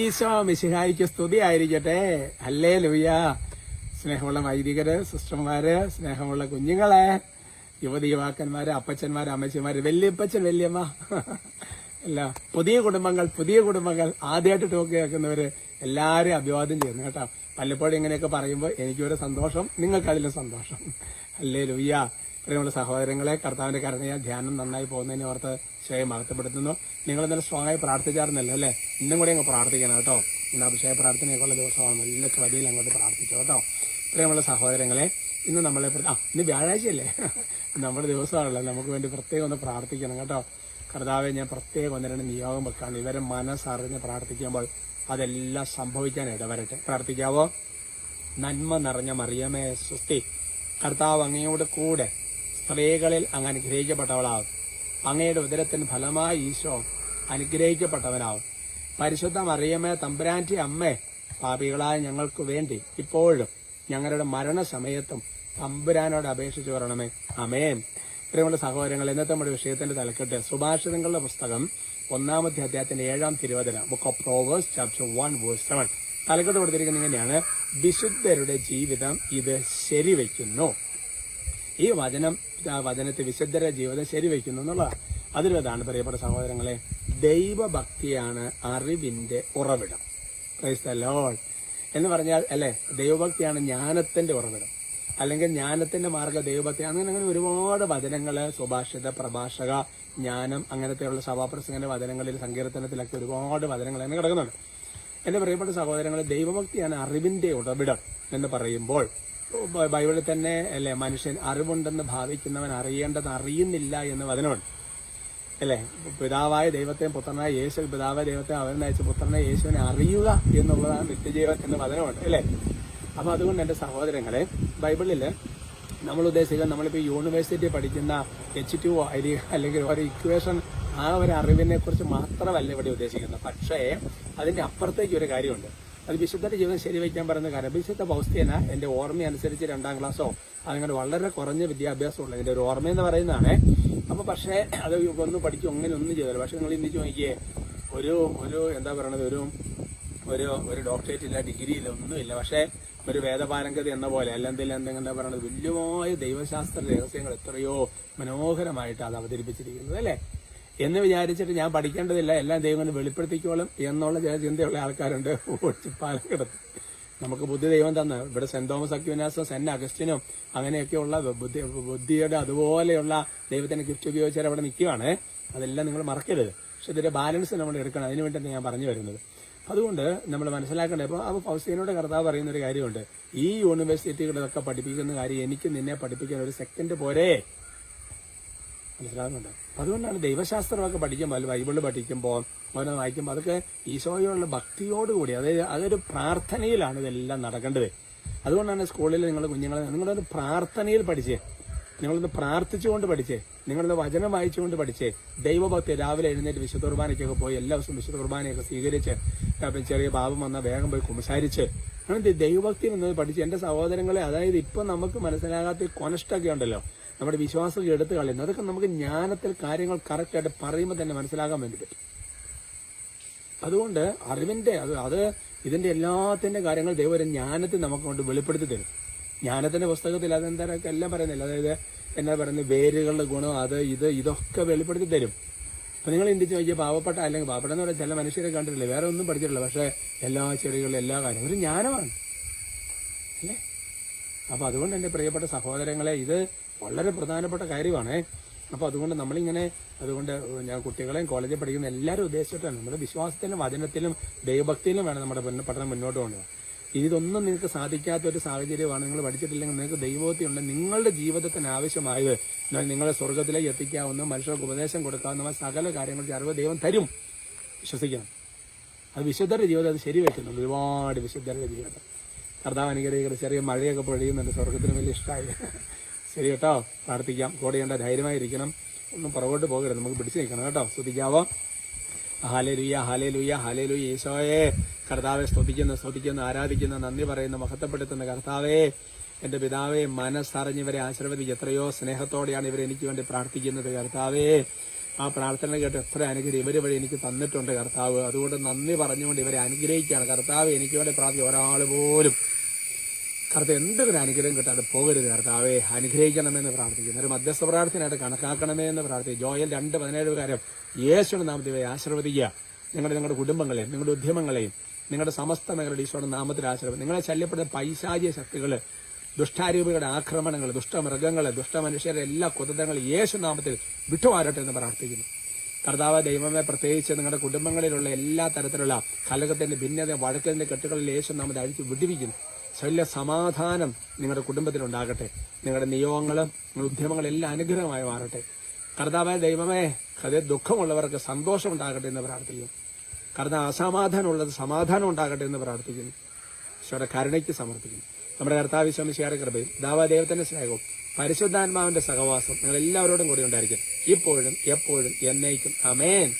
ഈശോ മിശിഹായിക്ക് സ്തുതി ആയിരിക്കട്ടെ അല്ലേ ലുയ്യ സ്നേഹമുള്ള വൈദികര് സിസ്റ്റർമാര് സ്നേഹമുള്ള കുഞ്ഞുങ്ങളെ യുവതി യുവാക്കന്മാര് അപ്പച്ചന്മാര് അമ്മച്ചിമാര് വല്യപ്പച്ചൻ വല്യമ്മ. അല്ല പുതിയ കുടുംബങ്ങൾ പുതിയ കുടുംബങ്ങൾ ആദ്യമായിട്ട് ടോക്ക് കേൾക്കുന്നവര് എല്ലാവരും അഭിവാദ്യം ചെയ്യുന്നു കേട്ടോ. പലപ്പോഴും ഇങ്ങനെയൊക്കെ പറയുമ്പോൾ എനിക്കൊരു സന്തോഷം നിങ്ങൾക്ക് അതിലും സന്തോഷം. അല്ലേ ലുയ്യ പ്രിയമുള്ള സഹോദരങ്ങളെ കർത്താവിന്റെ കരുണയാൽ ധ്യാനം നന്നായി പോകുന്നതിനെ ഓർത്ത് സ്വയം മഹത്വപ്പെടുത്തുന്നു. നിങ്ങൾ ഇന്നലെ ആയി പ്രാർത്ഥിച്ചായിരുന്നല്ലോ അല്ലേ? ഇന്നും കൂടി അങ്ങ് പ്രാർത്ഥിക്കണം കേട്ടോ. ഇന്ന് അഭിഷേക പ്രാർത്ഥനയൊക്കെയുള്ള ദിവസമാണ്. നല്ല കൃതിയിൽ അങ്ങോട്ട് പ്രാർത്ഥിച്ചു കേട്ടോ. പ്രിയമുള്ള സഹോദരങ്ങളെ ഇന്ന് നമ്മളെ ആ ഇന്ന് വ്യാഴാഴ്ചയല്ലേ? നമ്മുടെ ദിവസമാണല്ലോ. നമുക്ക് വേണ്ടി പ്രത്യേകം ഒന്ന് പ്രാർത്ഥിക്കണം കേട്ടോ. കർത്താവെ ഞാൻ പ്രത്യേകം ഒന്ന് രണ്ട് നിയോഗം വെക്കാണ്. ഇവരെ മനസ്സറിഞ്ഞ് പ്രാർത്ഥിക്കുമ്പോൾ അതെല്ലാം സംഭവിക്കാൻ ഇടവരട്ടെ. പ്രാർത്ഥിക്കാവോ? നന്മ നിറഞ്ഞ മറിയമേ സുസ്തി കർത്താവ് അങ്ങയോട് കൂടെ സ്ത്രീകളിൽ അങ്ങനെ അനുഗ്രഹിക്കപ്പെട്ടവളാവും അങ്ങയുടെ ഉദരത്തിന് ഫലമായി ഈശോ അനുഗ്രഹിക്കപ്പെട്ടവനാവും. പരിശുദ്ധ മറിയമ്മേ തമ്പുരാന്റെ അമ്മേ പാപികളായ ഞങ്ങൾക്ക് വേണ്ടി ഇപ്പോഴും ഞങ്ങളുടെ മരണസമയത്തും തമ്പുരാനോട് അപേക്ഷിച്ചു വരണമേ. അമേൻ പ്രിയമുള്ള സഹോദരങ്ങൾ ഇന്നത്തെ നമ്മുടെ വിഷയത്തിന്റെ തലക്കെട്ട് സുഭാഷിതങ്ങളുടെ പുസ്തകം ഒന്നാമത്തെ അധ്യായത്തിന്റെ ഏഴാം തിരുവചന book of proverbs chapter one verse seven തലക്കെട്ട് കൊടുത്തിരിക്കുന്നത് ഇങ്ങനെയാണ്. വിശുദ്ധരുടെ ജീവിതം ഇത് ശരിവെക്കുന്നു. ഈ വചനം വചനത്തെ വിശുദ്ധരുടെ ജീവിതം ശരിവയ്ക്കുന്നു എന്നുള്ളതാണ്. അതിലതാണ് പ്രിയപ്പെട്ട സഹോദരങ്ങളെ ദൈവഭക്തിയാണ് അറിവിന്റെ ഉറവിടം. ക്രൈസ്തലോൾ എന്ന് പറഞ്ഞാൽ അല്ലെ ദൈവഭക്തിയാണ് ജ്ഞാനത്തിന്റെ ഉറവിടം. അല്ലെങ്കിൽ ജ്ഞാനത്തിന്റെ മാർഗ ദൈവഭക്തി. അങ്ങനെ അങ്ങനെ ഒരുപാട് വചനങ്ങൾ സുഭാഷിത പ്രഭാഷക ജ്ഞാനം അങ്ങനത്തെയുള്ള സഭാപ്രസംഗന്റെ വചനങ്ങളിൽ സങ്കീർത്തനത്തിലൊക്കെ ഒരുപാട് വചനങ്ങൾ അങ്ങനെ കിടക്കുന്നുണ്ട്. എന്റെ പ്രിയപ്പെട്ട സഹോദരങ്ങളെ ദൈവഭക്തിയാണ് അറിവിന്റെ ഉറവിടം എന്ന് പറയുമ്പോൾ ബൈബിളിൽ തന്നെ അല്ലേ മനുഷ്യൻ അറിവുണ്ടെന്ന് ഭാവിക്കുന്നവൻ അറിയേണ്ടത് അറിയുന്നില്ല എന്ന് വചനമുണ്ട്. അല്ലേ? പിതാവായ ദൈവത്തെ പുത്രനായ യേശു പിതാവായ ദൈവത്തെ അവൻ നയിച്ച പുത്രനെ യേശുവിനെ അറിയുക എന്നുള്ളതാണ് നിത്യജീവൻ എന്ന് വചനമുണ്ട്. അല്ലേ? അപ്പൊ അതുകൊണ്ട് എന്റെ സഹോദരങ്ങളെ ബൈബിളിൽ നമ്മൾ ഉദ്ദേശിക്കുക നമ്മളിപ്പോൾ യൂണിവേഴ്സിറ്റി പഠിക്കുന്ന എച്ച് ടു അല്ലെങ്കിൽ ഒരു ഇക്വേഷൻ ആ ഒരു അറിവിനെ കുറിച്ച് മാത്രമല്ല ഇവിടെ ഉദ്ദേശിക്കുന്നത്. പക്ഷേ അതിന്റെ അപ്പുറത്തേക്ക് ഒരു കാര്യമുണ്ട്. അത് വിശുദ്ധരുടെ ജീവിതം ശരിവയ്ക്കാൻ പറയുന്ന കാര്യം. വിശുദ്ധ പൗസ്ത്യന എന്റെ ഓർമ്മ അനുസരിച്ച് രണ്ടാം ക്ലാസ്സോ അതങ്ങനെ വളരെ കുറഞ്ഞ വിദ്യാഭ്യാസമുള്ള എന്റെ ഒരു ഓർമ്മ എന്ന് പറയുന്നതാണ്. അപ്പൊ പക്ഷേ അത് ഒന്ന് പഠിക്കും അങ്ങനെ ഒന്നും ചെയ്തല്ലോ. പക്ഷെ നിങ്ങൾ ഇന്ന് ചോദിക്കേ ഒരു ഒരു എന്താ പറയണത്? ഒരു ഒരു ഒരു ഡോക്ടറേറ്റ് ഇല്ല ഡിഗ്രി ഇല്ല ഒന്നുമില്ല പക്ഷേ ഒരു വേദപാരംഗത എന്ന പോലെ അല്ലെങ്കിൽ എന്തെങ്കിലും എന്താ പറയുന്നത് വലിയമായ ദൈവശാസ്ത്ര രഹസ്യങ്ങൾ എത്രയോ മനോഹരമായിട്ട് അത് അവതരിപ്പിച്ചിരിക്കുന്നത് അല്ലേ? എന്ന് വിചാരിച്ചിട്ട് ഞാൻ പഠിക്കേണ്ടതില്ല. എല്ലാം ദൈവം വെളിപ്പെടുത്തിക്കോളും എന്നുള്ള ചില ചിന്തയുള്ള ആൾക്കാരുണ്ട്. ഓടിച്ച് പാലക്കിടത്ത് നമുക്ക് ബുദ്ധി ദൈവം തന്ന. ഇവിടെ സെന്റ് തോമസ് അക്യുനാസും സെന്റ് അഗസ്റ്റിനും അങ്ങനെയൊക്കെയുള്ള ബുദ്ധി ബുദ്ധിയുടെ അതുപോലെയുള്ള ദൈവത്തിന്റെ ഗിഫ്റ്റ് ഉപയോഗിച്ചാൽ അവിടെ നിൽക്കുകയാണ് അതെല്ലാം നിങ്ങൾ മറക്കരുത്. പക്ഷെ ഇതിന്റെ ബാലൻസ് നമ്മൾ എടുക്കണം. അതിനു വേണ്ടിയാണ് ഞാൻ പറഞ്ഞു വരുന്നത്. അതുകൊണ്ട് നമ്മൾ മനസ്സിലാക്കേണ്ടത് അപ്പോൾ അപ്പോൾ ഫൗസീനോട് കർത്താവ് പറയുന്ന ഒരു കാര്യമുണ്ട്. ഈ യൂണിവേഴ്സിറ്റികളിലൊക്കെ പഠിപ്പിക്കുന്ന കാര്യം എനിക്ക് നിന്നെ പഠിപ്പിക്കാൻ ഒരു സെക്കൻഡ് പോരേ. മനസ്സിലാകുന്നുണ്ട് അതുകൊണ്ടാണ് ദൈവശാസ്ത്രമൊക്കെ പഠിക്കുമ്പോൾ ബൈബിൾ പഠിക്കുമ്പോൾ ഓരോ വായിക്കുമ്പോൾ അതൊക്കെ ഈശോയോടുള്ള ഭക്തിയോടുകൂടി അതായത് അതൊരു പ്രാർത്ഥനയിലാണ് ഇതെല്ലാം നടക്കേണ്ടത്. അതുകൊണ്ടാണ് സ്കൂളിൽ നിങ്ങൾ കുഞ്ഞുങ്ങളെ നിങ്ങളൊന്ന് പ്രാർത്ഥനയിൽ പഠിച്ചേ. നിങ്ങളൊന്ന് പ്രാർത്ഥിച്ചുകൊണ്ട് പഠിച്ചേ. നിങ്ങളൊന്ന് വചനം വായിച്ചുകൊണ്ട് പഠിച്ചേ. ദൈവഭക്തി രാവിലെ എഴുന്നേറ്റ് വിശുദ്ധ കുർബാനയ്ക്കൊക്കെ പോയി എല്ലാ ദിവസവും വിശുദ്ധ കുർബാനയൊക്കെ സ്വീകരിച്ച് ചെറിയ പാപം വന്നാൽ വേഗം പോയി കുമ്പസാരിച്ച് അങ്ങനെ ദൈവഭക്തി എന്നത് പഠിച്ച് എന്റെ സഹോദരങ്ങളെ അതായത് ഇപ്പൊ നമുക്ക് മനസ്സിലാകാത്ത കൊനഷ്ടൊക്കെ ഉണ്ടല്ലോ. നമ്മുടെ വിശ്വാസം എടുത്തു കളയുന്നു. അതൊക്കെ നമുക്ക് ജ്ഞാനത്തിൽ കാര്യങ്ങൾ കറക്റ്റായിട്ട് പറയുമ്പോൾ തന്നെ മനസ്സിലാക്കാൻ വേണ്ടി പറ്റും അതുകൊണ്ട് അറിവിന്റെ അത് അത് ഇതിന്റെ എല്ലാത്തിന്റെ കാര്യങ്ങൾ ദൈവം ജ്ഞാനത്തിൽ നമുക്ക് കൊണ്ട് വെളിപ്പെടുത്തി തരും. ജ്ഞാനത്തിന്റെ പുസ്തകത്തിൽ അതെന്താ എല്ലാം പറയുന്നില്ല. അതായത് എന്താ പറയുന്നത് വേരുകളുടെ ഗുണം അത് ഇത് ഇതൊക്കെ വെളിപ്പെടുത്തി തരും. അപ്പൊ നിങ്ങൾ ചിന്തിച്ച് നോക്കിയ പാവപ്പെട്ട അല്ലെങ്കിൽ പാവപ്പെട്ട എന്ന് പറഞ്ഞാൽ ചില മനുഷ്യരെ കണ്ടിട്ടില്ല? വേറെ ഒന്നും പഠിച്ചിട്ടില്ല. പക്ഷേ എല്ലാ ചെടികളിലും എല്ലാ കാര്യവും ഒരു ജ്ഞാനമാണ്. അല്ലേ? അപ്പോൾ അതുകൊണ്ട് എന്റെ പ്രിയപ്പെട്ട സഹോദരങ്ങളെ ഇത് വളരെ പ്രധാനപ്പെട്ട കാര്യമാണ്. അപ്പോൾ അതുകൊണ്ട് നമ്മളിങ്ങനെ അതുകൊണ്ട് ഞാൻ കുട്ടികളെയും കോളേജിൽ പഠിക്കുന്ന എല്ലാവരും ഉദ്ദേശിച്ചിട്ടാണ്. നമ്മുടെ വിശ്വാസത്തിലും വചനത്തിലും ദൈവഭക്തിയിലും വേണം നമ്മുടെ പഠനം മുന്നോട്ട് കൊണ്ടുപോകാൻ. ഇതൊന്നും നിങ്ങൾക്ക് സാധിക്കാത്ത ഒരു സാഹചര്യമാണ് നിങ്ങൾ പഠിച്ചിട്ടില്ലെങ്കിൽ നിങ്ങൾക്ക് ദൈവഭക്തി ഉണ്ട് നിങ്ങളുടെ ജീവിതത്തിന് ആവശ്യമായത് നിങ്ങളെ സ്വർഗത്തിലേക്ക് എത്തിക്കാവുന്ന മനുഷ്യർക്ക് ഉപദേശം കൊടുക്കാവുന്ന സകല കാര്യങ്ങൾ അറിവ് ദൈവം തരും. വിശ്വസിക്കണം. അത് വിശുദ്ധരുടെ ജീവിതം അത് ശരിവെക്കുന്നുണ്ട് ഒരുപാട് വിശുദ്ധരുടെ ജീവിതം. കർത്താവ് അനുഗ്രഹിക്കുന്ന ചെറിയ മഴയൊക്കെ പൊഴിയുന്നുണ്ട്. സ്വർഗത്തിന് വലിയ ഇഷ്ടമായി ശരി കേട്ടോ. പ്രാർത്ഥിക്കാം. കൂടെ ധൈര്യമായിരിക്കണം. ഒന്നും പുറകോട്ട് പോകരുത്. നമുക്ക് പിടിച്ചു നിൽക്കണം കേട്ടോ. സ്തുതിക്കാവോ ഹാലേ ലുയ്യ ഹാലേ ലുയ്യ ഹാലേ ലുയ്യ ഈശോയെ കർത്താവെ സ്തുതിക്കുന്നു സ്തുതിക്കുന്നു ആരാധിക്കുന്നു നന്ദി പറയുന്നു മഹത്വപ്പെടുത്തുന്ന. കർത്താവേ എന്റെ പിതാവെ മനസ്സറിഞ്ഞിവരെ ആശീർവദിച്ച് എത്രയോ സ്നേഹത്തോടെയാണ് ഇവർ എനിക്ക് വേണ്ടി പ്രാർത്ഥിക്കുന്നത്. കർത്താവേ ആ പ്രാർത്ഥന കേട്ട് എത്ര അനുഗ്രഹം ഇവർ വഴി എനിക്ക് തന്നിട്ടുണ്ട് കർത്താവ്. അതുകൊണ്ട് നന്ദി പറഞ്ഞുകൊണ്ട് ഇവരെ അനുഗ്രഹിക്കുകയാണ്. കർത്താവ് എനിക്ക് വേണ്ടി പ്രാർത്ഥിക്കും ഒരാൾ പോലും കർത്താവ് എന്തൊരു അനുഗ്രഹം കിട്ടാതെ പോകരുത് കർത്താവെ. അനുഗ്രഹിക്കണമെന്ന് പ്രാർത്ഥിക്കുന്നു. ഒരു മധ്യസ്ഥ പ്രാർത്ഥനയായിട്ട് കണക്കാക്കണമേ എന്ന് പ്രാർത്ഥിക്കും ജോയൽ രണ്ട് പതിനേഴ് കാര്യം യേശുവിന്റെ നാമത്തിൽ ആശീർവദിക്കുക. നിങ്ങളുടെ നിങ്ങളുടെ കുടുംബങ്ങളെയും നിങ്ങളുടെ ഉദ്യമങ്ങളെയും നിങ്ങളുടെ സമസ്ത മേഖലയുടെ ഈശോയുടെ നാമത്തിൽ ആശ്രമം നിങ്ങളെ ശല്യപ്പെടുന്ന പൈശാചിക ശക്തികൾ ദുഷ്ടാരൂപികളുടെ ആക്രമണങ്ങൾ ദുഷ്ടമൃഗങ്ങൾ ദുഷ്ടമനുഷ്യരുടെ എല്ലാ കുതന്ത്രങ്ങളും യേശു നാമത്തിൽ വിട്ടുമാറട്ടെ എന്ന് പ്രാർത്ഥിക്കുന്നു. കർത്താവ് ദൈവമേ പ്രത്യേകിച്ച് നിങ്ങളുടെ കുടുംബങ്ങളിലുള്ള എല്ലാ തരത്തിലുള്ള കലകത്തിന്റെ ഭിന്നത വഴക്കത്തിന്റെ കെട്ടുകളിൽ യേശു നാമത്തെ അഴിച്ചു വിടുവിക്കുന്നു. ശല്യ സമാധാനം നിങ്ങളുടെ കുടുംബത്തിലുണ്ടാകട്ടെ. നിങ്ങളുടെ നിയോഗങ്ങളും നിങ്ങളുടെ ഉദ്യമങ്ങളും എല്ലാം അനുഗ്രഹമായി മാറട്ടെ. കർത്താവായ ദൈവമേ ഹൃദയ ദുഃഖമുള്ളവർക്ക് സന്തോഷം ഉണ്ടാകട്ടെ എന്ന് പ്രാർത്ഥിക്കുന്നു. കർത്ത അസമാധാനമുള്ളത് സമാധാനം ഉണ്ടാകട്ടെ എന്ന് പ്രാർത്ഥിക്കുന്നു. ഈശോയുടെ കരുണയ്ക്ക് സമർപ്പിക്കുന്നു. നമ്മുടെ കർത്താവ് വിശ്വമിശിയാരുടെ കൃപയും ദൈവത്തിന്റെ സ്നേഹവും പരിശുദ്ധാത്മാവിന്റെ സഹവാസം നിങ്ങൾ എല്ലാവരോടും കൂടി ഉണ്ടായിരിക്കും ഇപ്പോഴും എപ്പോഴും എന്നേക്കും. അമേൻ